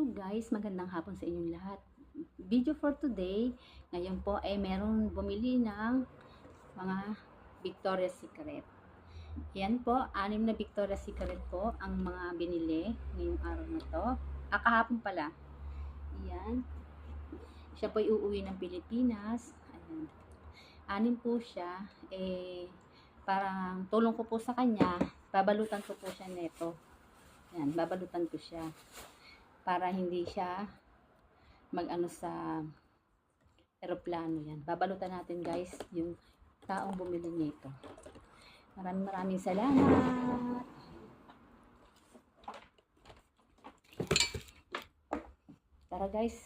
Hello guys, magandang hapon sa inyong lahat. Video for today, ngayon po ay meron bumili ng mga Victoria's Secret. Yan po, anim na Victoria's Secret po ang mga binili ngayong araw na to. Ah, kahapon pala. Yan. Siya po ay uuwi ng Pilipinas. Ayan. Anim po siya. Eh, parang tulong ko po sa kanya. Babalutan ko po siya neto. Yan, babalutan ko siya para hindi siya mag-ano sa eroplano yan. Babalutan natin guys yung taong bumili nito. Maraming maraming salamat. Tara guys,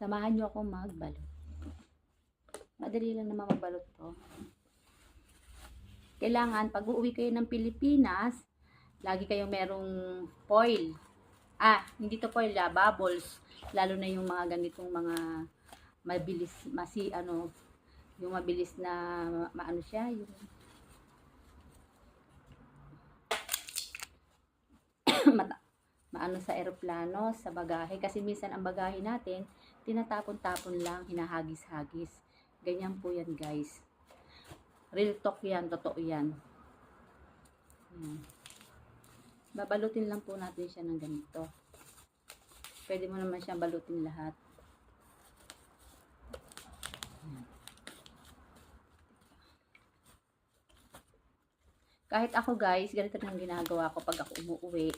samahan nyo ako magbalot. Madali lang naman magbalot to. Kailangan, pag uuwi kayo ng Pilipinas, lagi kayong merong foil ah, hindi to foil, ah, bubbles. Lalo na yung mga ganitong mga mabilis, masi, ano, yung mabilis na, ma- maano siya, yung maano sa eroplano, sa bagahe. Kasi minsan ang bagahe natin, tinatapon-tapon lang, hinahagis-hagis. Ganyan po yan, guys. Real talk yan, totoo yan. Yan. Babalutin lang po natin siya ng ganito. Pwede mo naman siyang balutin lahat. Kahit ako guys, ganito lang ginagawa ko pag ako umuwi.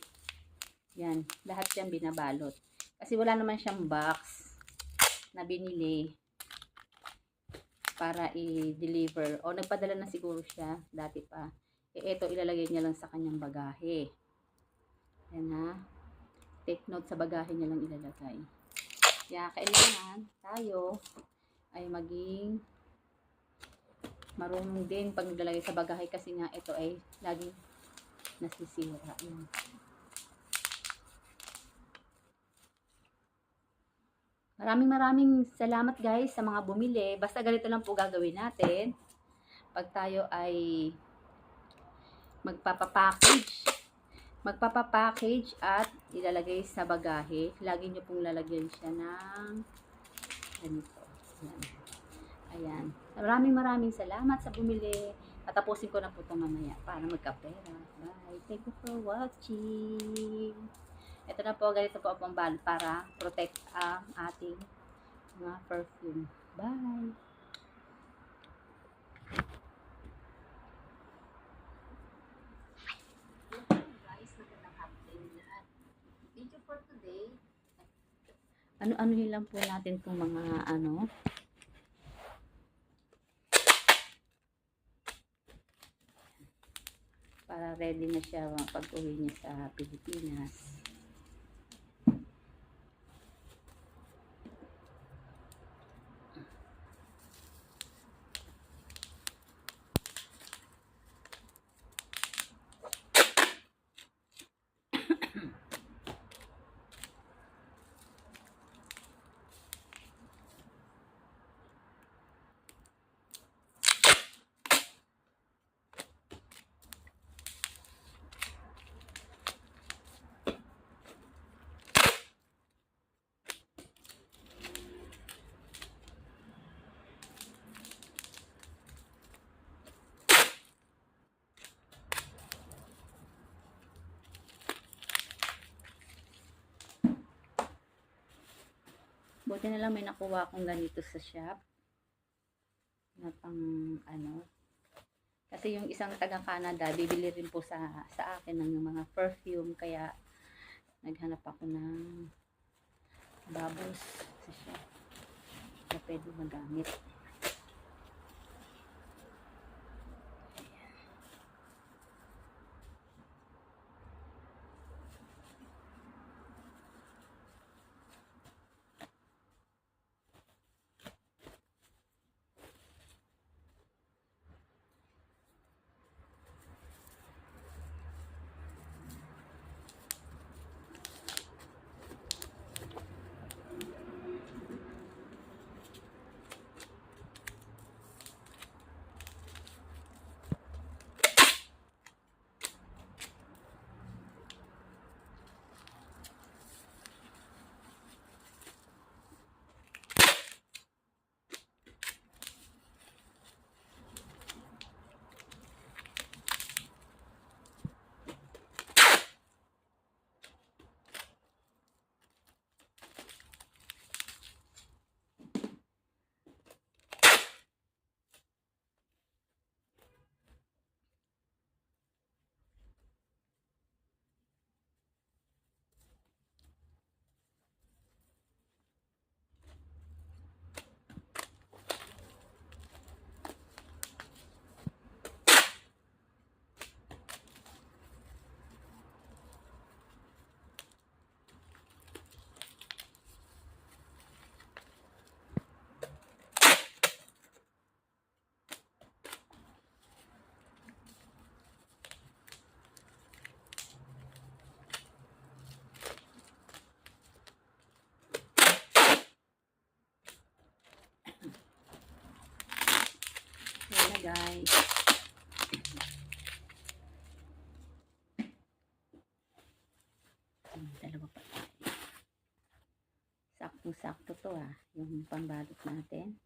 Yan, lahat yan binabalot. Kasi wala naman siyang box na binili para i-deliver. O nagpadala na siguro siya dati pa. Eh, ito ilalagay niya lang sa kanyang bagahe. Yan ha. Take note sa bagahe niya lang ilalagay. Kaya kailangan tayo ay maging marunong din pag naglalagay sa bagahe kasi nga ito ay laging nasisira. Yan. Maraming maraming salamat guys sa mga bumili. Basta ganito lang po gagawin natin. Pag tayo ay magpapapackage magpapapackage at ilalagay sa bagahe. Lagi nyo pong lalagyan siya ng ganito. Ayan. Ayan. Maraming maraming salamat sa bumili. Tatapusin ko na po ito mamaya para magkapera. Bye. Thank you for watching. Ito na po, ganito po ang bal para protect ang ating mga perfume. Bye. guys, magandang hapon sa inyo lahat. Video for today, ano-ano lang po natin itong mga ano, para ready na siya pag uwi niya sa Pilipinas. Buti na lang may nakuha akong ganito sa shop. Na pang ano. Kasi yung isang taga Canada, bibili rin po sa, sa akin ng mga perfume. Kaya naghanap ako ng bubbles sa shop. Na pwede magamit. Hmm, dalawa pa tayo. Sakto-sakto to ah. Yung pambalot natin.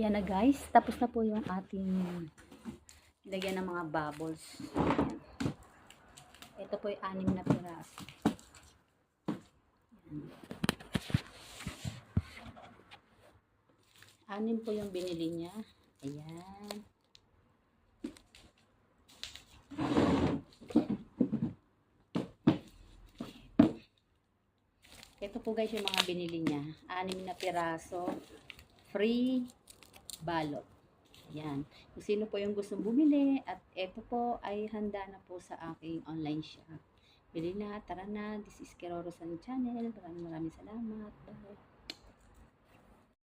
Yan na guys, tapos na po yung ating lagyan ng mga bubbles. Yan. Ito po yung anim na piraso. Anim po yung binili niya. Ayan. Ito po guys yung mga binili niya. Anim na piraso. Free balot. Yan. Kung sino po yung gustong bumili at ito po ay handa na po sa aking online shop. Bili na, tara na. This is Keroro San Channel. Maraming maraming salamat. Bye.